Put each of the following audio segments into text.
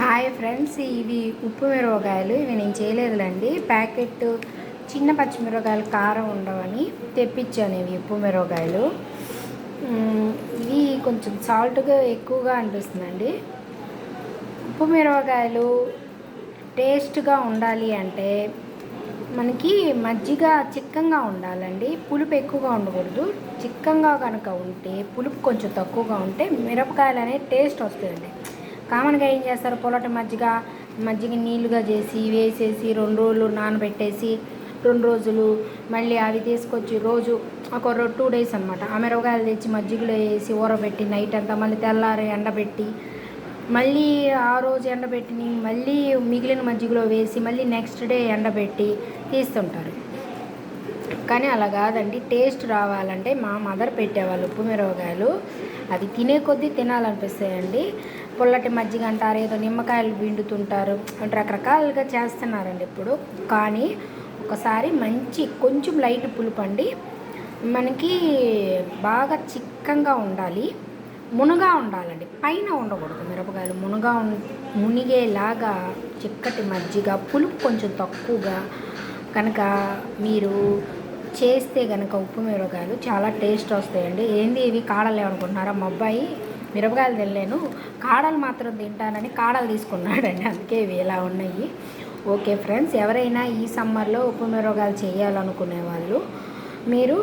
Hi friends ఇవి ఉప్పు మిరపకాయలు. ఇవి నేను చేయలేదులేండి. ప్యాకెట్ చిన్న పచ్చిమిరపకాయలు కారం ఉండవని తెప్పించాను ఇవి ఉప్పు మిరపకాయలు. ఇవి కొంచెం సాల్ట్గా ఎక్కువగా అనిపిస్తుందండి. ఉప్పు మిరపకాయలు టేస్ట్గా ఉండాలి అంటే మనకి మజ్జిగ చిక్కంగా ఉండాలండి. పులుపు ఎక్కువగా ఉండకూడదు. చిక్కంగా కనుక ఉంటే పులుపు కొంచెం తక్కువగా ఉంటే మిరపకాయలు అనేది టేస్ట్ వస్తుందండి. కామన్గా ఏం చేస్తారు? పొలటి మజ్జిగ మజ్జిగ నీళ్ళుగా చేసి వేసేసి రెండు రోజులు నానబెట్టేసి రెండు రోజులు మళ్ళీ అవి తీసుకొచ్చి రోజు ఒక టూ డేస్ అనమాట ఆ మిరపకాయలు తెచ్చి మజ్జిగలో వేసి ఊరబెట్టి నైట్ అంతా మళ్ళీ తెల్లారి ఎండబెట్టి మళ్ళీ ఆ రోజు ఎండబెట్టిని మళ్ళీ మిగిలిన మజ్జిగలో వేసి మళ్ళీ నెక్స్ట్ డే ఎండబెట్టి తీస్తుంటారు. కానీ అలా కాదండి. టేస్ట్ రావాలంటే మా మదర్ పెట్టేవాళ్ళు ఉప్పు మిరపకాయలు. అది తినే కొద్దీ తినాలనిపిస్తాయండి. పుల్లటి మజ్జిగ అంటారు ఏదో నిమ్మకాయలు పిండుతుంటారు. అంటే రకరకాలుగా చేస్తున్నారండి ఇప్పుడు. కానీ ఒకసారి మంచి కొంచెం లైట్ పులుపు అండి మనకి బాగా చిక్కంగా ఉండాలి. మునగా ఉండాలండి. పైన ఉండకూడదు మిరపకాయలు. మునగా ఉం మునిగేలాగా చిక్కటి మజ్జిగ పులుపు కొంచెం తక్కువగా కనుక మీరు చేస్తే కనుక ఉప్పు మిరపకాయలు చాలా టేస్ట్ వస్తాయండి. ఏంది ఇవి? కాడలేమనుకుంటున్నారా మా అబ్బాయి మిరపకాయలు తినలేను కాడలు మాత్రం తింటానని కాడలు తీసుకున్నాడండి. అందుకే ఇవి ఇలా ఉన్నాయి. ఓకే ఫ్రెండ్స్ ఎవరైనా ఈ సమ్మర్లో ఉప్పు మిరపకాయలు చేయాలనుకునే వాళ్ళు మీరు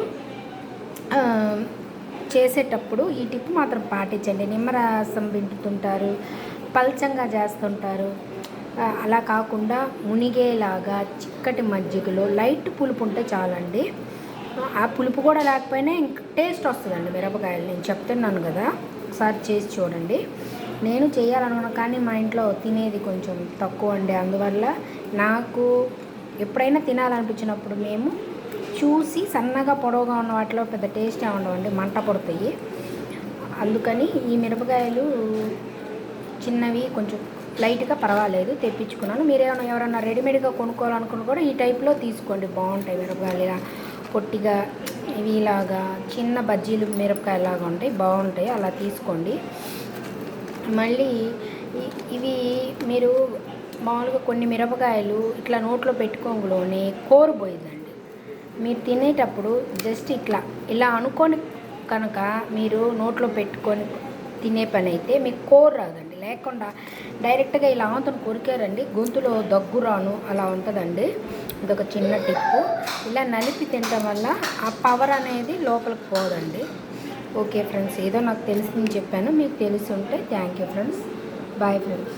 చేసేటప్పుడు ఈ టిప్ మాత్రం పాటించండి. నిమ్మరసం పిండుతుంటారు పల్చంగా చేస్తుంటారు. అలా కాకుండా మునిగేలాగా చిక్కటి మజ్జిగలో లైట్ పులుపు ఉంటే చాలండి. ఆ పులుపు కూడా లేకపోయినా ఇంక టేస్ట్ వస్తుందండి మిరపకాయలు. నేను చెప్తున్నాను కదా. ఒకసారి చేసి చూడండి. నేను చేయాలనుకున్నా కానీ మా ఇంట్లో తినేది కొంచెం తక్కువ అండి. అందువల్ల నాకు ఎప్పుడైనా తినాలనిపించినప్పుడు మేము చూసి సన్నగా పొడవుగా ఉన్న వాటిలో పెద్ద టేస్ట్ ఉండవండి మంట పడతాయి. అందుకని ఈ మిరపకాయలు చిన్నవి కొంచెం లైట్గా పర్వాలేదు తెప్పించుకున్నాను. మీరేమైనా ఎవరైనా రెడీమేడ్గా కొనుక్కోవాలనుకున్న కూడా ఈ టైప్లో తీసుకోండి. బాగుంటాయి మిరపకాయలు పొట్టిగా ఇవి ఇలాగా చిన్న బజ్జీలు మిరపకాయలాగా ఉంటాయి బాగుంటాయి. అలా తీసుకోండి. మళ్ళీ ఇవి మీరు మామూలుగా కొన్ని మిరపకాయలు ఇట్లా నోట్లో పెట్టుకోగలోనే కోరుపోయిందండి మీరు తినేటప్పుడు జస్ట్ ఇట్లా ఇలా అనుకొని కనుక మీరు నోట్లో పెట్టుకొని తినే పని అయితే మీకు కోరు రాదండి లేకుండా డైరెక్ట్గా ఇలా ఆంతను కొరికారండి. గొంతులో దగ్గు రాను అలా ఉంటుందండి. ఇదొక చిన్న టిప్పు. ఇలా నలిపి తినటం వల్ల ఆ పవర్ అనేది లోపలికి పోదండి. ఓకే ఫ్రెండ్స్ ఏదో నాకు తెలిసింది చెప్పాను. మీకు తెలిసి ఉంటే thank you friends. Bye friends.